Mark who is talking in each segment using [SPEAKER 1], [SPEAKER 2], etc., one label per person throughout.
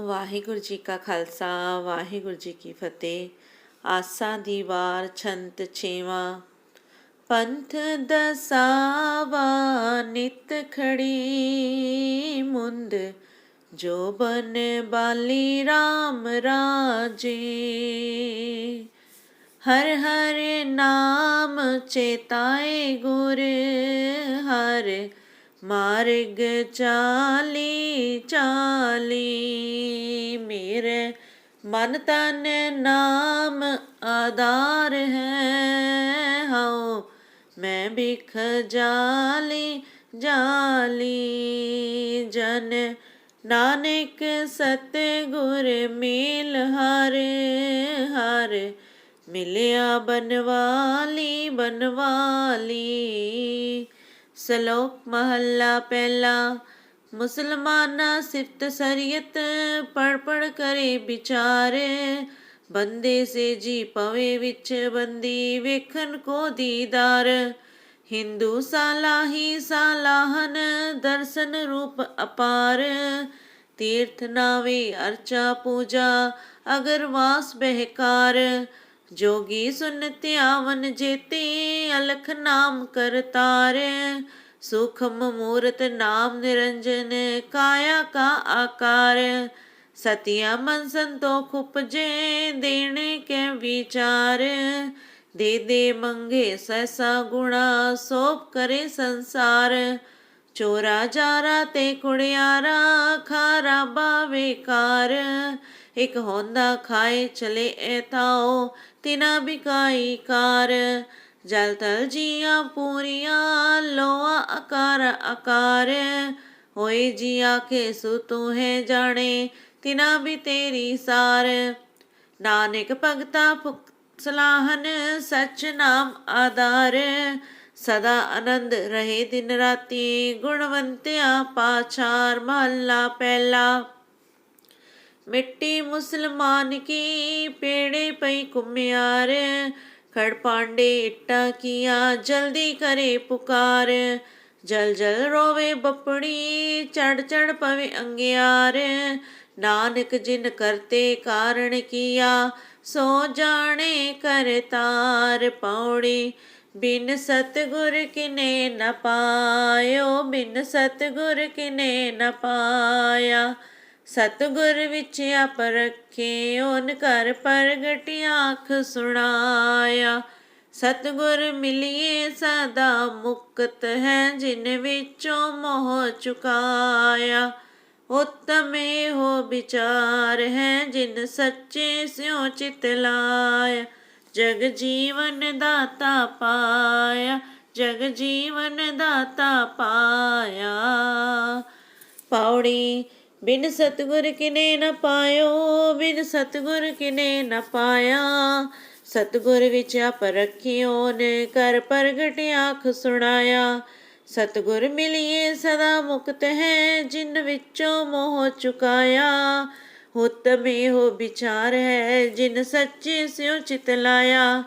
[SPEAKER 1] ਵਾਹਿਗੁਰੂ ਜੀ ਕਾ ਖਾਲਸਾ, ਵਾਹਿਗੁਰੂ ਜੀ ਕੀ ਫਤਿਹ। ਆਸਾ ਦੀ ਵਾਰ ਛੰਤ ਛੇਵਾਂ, ਪੰਥ ਦਸਾਵਾ, ਨਿਤ ਖੜੀ ਮੁੰਦ, ਜੋ ਬਨ ਬਾਲੀ RAM ਰਾਜੇ। ਹਰ ਹਰ ਨਾਮ ਚੇਤਾਏ ਗੁਰ, ਹਰ ਮਾਰਗ ਚਾਲੀ ਚਾਲੀ, ਮੇਰੇ ਮਨ ਤਨ ਨਾਮ ਆਧਾਰ ਹੈ। ਹਉ, ਮੈਂ ਬਿਖ ਜਾਲੀ ਜਾਲੀ, ਜਨ ਨਾਨਕ ਸਤ ਗੁਰ ਮਿਲ ਹਰ ਹਰ, ਮਿਲਿਆ ਬਨਵਾਲੀ ਬਨਵਾਲੀ। ਸ਼ਲੋਕ ਮਹੱਲਾ ਪਹਿਲਾ। ਮੁਸਲਮਾਨਾ ਸਿਫਤ ਸਰੀਅਤ ਪੜ ਪੜ ਕਰੇ ਵਿਚਾਰ। ਬੰਦੇ ਸੇ ਜੀ ਪਵੇ ਵਿੱਚ ਬੰਦੀ ਵੇਖਣ ਕੋ ਦੀਦਾਰ। ਹਿੰਦੂ ਸਾਲਾਹੀ ਸਾਲਾਹਨ ਦਰਸ਼ਨ ਰੂਪ ਅਪਾਰ। ਤੀਰਥ ਨਾਵੇ ਅਰਚਾ ਪੂਜਾ ਅਗਰ ਵਾਸ ਬਹਿਕਾਰ। ਜੋਗੀ ਸੁਨ ਧਿਆਵਨ ਜੇਤੀ ਅਲਖ ਨਾਮ ਕਰਤਾਰ। ਸੁਖਮ ਮੂਰਤ ਨਾਮ ਨਿਰੰਜਨ, ਕਾਇਆ ਕਾ ਆਕਾਰ। ਸਤਿਆ ਮਨ ਸੰਤੋਖ ਉਪਜੇ ਦੇਣੇ ਕੇ ਵਿਚਾਰ। ਦੇ ਦੇ ਮੰਗੇ ਸੈਸਾ ਗੁਣਾ ਸੋਪ ਕਰੇ ਸੰਸਾਰ। ਚੋਰਾ ਜਾਰਾ ਤੇ ਕੁੜਿਆਰਾ, ਖਾਰਾ ਬਾਵੇਕਾਰ ਇਕ ਹੋਂਦਾ ਖਾਏ ਚਲੇ ਐਤਾਓ ਤਿਨਾ ਬਿਕਾਈ ਕਾਰ। ਜਲ ਤਲ ਜੀਆਂ ਪੂਰੀਆਂ, ਲੋਆ ਆਕਾਰ ਆਕਾਰ ਹੋਏ ਜੀ ਆਖੇ, ਸੋ ਤੂੰ ਹੈ ਜਾਣੇ, ਤਿਨਾ ਵੀ ਤੇਰੀ ਸਾਰ। ਨਾਨਕ ਭਗਤਾ ਫੁਕ ਸਲਾਹਨ, ਸਚ ਨਾਮ ਆਧਾਰ। ਸਦਾ ਆਨੰਦ ਰਹੇ ਦਿਨ ਰਾਤੀ, ਗੁਣਵੰਤਿਆ ਪਾਛਾਰ ਮਹੱਲਾ ਪਹਿਲਾ। ਮਿੱਟੀ ਮੁਸਲਮਾਨ ਕੀ, ਪੇੜੇ ਪਈ ਕੁਮਿਆਰ ਖੜ ਪਾਂਡੇ ਇੱਟਾ ਕੀਆ, ਜਲਦੀ ਕਰੇ ਪੁਕਾਰ। ਜਲ ਜਲ ਰੋਵੇ ਬਪੜੀ ਚੜ ਚੜ ਪਵੇ ਅੰਗਿਆਰ। ਨਾਨਕ ਜਿਨ ਕਰਤੇ ਕਾਰਣ ਕੀਆ, ਸੋ ਜਾਣੇ ਕਰਤਾਰ ਪੌੜੀ ਬਿਨ ਸਤਗੁਰ ਕਿਨੇ ਨ ਪਾਇਓ, ਬਿਨ ਸਤਗੁਰ ਕਿਨੇ ਨ ਪਾਇਆ। ਸਤਗੁਰ ਵਿੱਚ ਆਪ ਰੱਖੇ, ਓਨ ਘਰ ਪ੍ਰਗਟ ਆਖ ਸੁਣਾਇਆ। ਸਤਗੁਰ ਮਿਲਿਏ ਸਦਾ ਮੁਕਤ ਹੈ, ਜਿਨ ਵਿੱਚੋਂ ਮੋਹ ਚੁਕਾਇਆ। ਉਤਮੇ ਹੋ ਵਿਚਾਰ ਹੈ, ਜਿਨ ਸੱਚੇ ਸਿਉ ਚਿਤ ਲਾਇਆ। ਜਗ ਜੀਵਨ ਦਾਤਾ ਪਾਇਆ, ਜਗ ਜੀਵਨ ਦਾਤਾ ਪਾਇਆ। ਪੌੜੀ ਬਿਨ ਸਤਗੁਰ ਕਿਨੇ ਨ ਪਾਇਓ, ਬਿਨ ਸਤਗੁਰ ਕਿਨੇ ਨ ਪਾਇਆ। ਸਤਗੁਰ ਵਿੱਚ ਆਪ ਰੱਖਿਓ ਨੇ ਕਰ ਪ੍ਰਗਟ ਆਖ ਸੁਣਾਇਆ। ਸਤਗੁਰ ਮਿਲਿਏ ਸਦਾ ਮੁਕਤ ਹੈ, ਜਿਨ ਵਿੱਚੋਂ ਮੋਹ ਚੁਕਾਇਆ। ਹੁਤਮੇ ਹੋ ਵਿਚਾਰ ਹੈ, ਜਿਨ ਸੱਚੇ ਸਿਉ ਚਿਤ ਲਾਇਆ।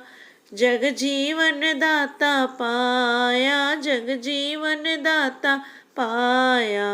[SPEAKER 1] ਜਗ ਜੀਵਨ ਦਾਤਾ ਪਾਇਆ, ਜਗ ਜੀਵਨ ਦਾਤਾ ਪਾਇਆ।